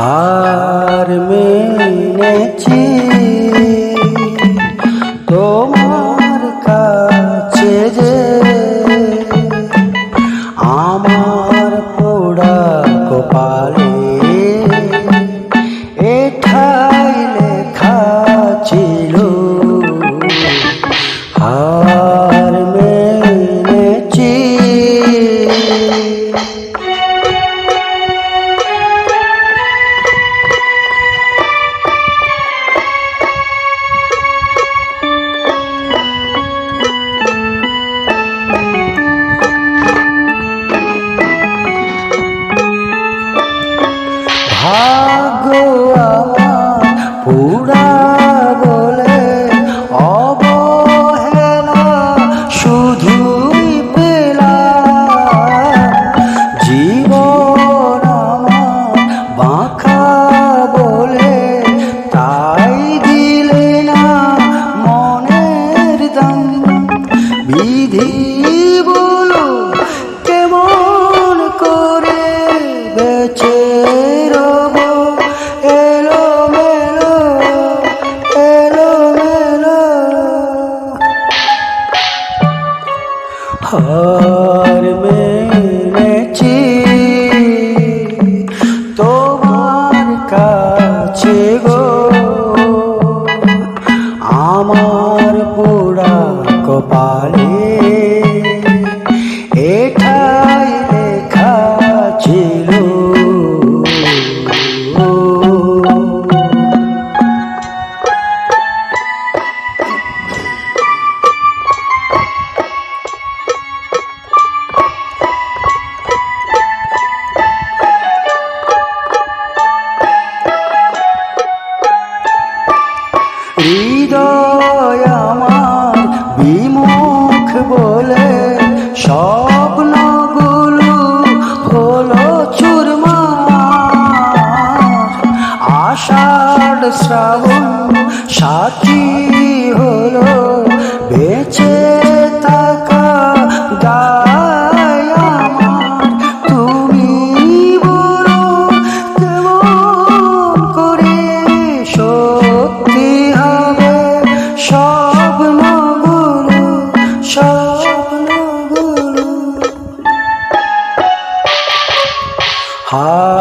হার মেনেছি ভাগ্য আমার বলে অবহেলা শুধুই পেলাম। জীবন আমার বলে তাই দিলে না মনের দাম বিধি হার হৃদয় আমার বিমুখ বলে স্বপ্নগুলো হলো চুরমা। আষাঢ় শ্রাবণ সাথী হলো বেঁচে হার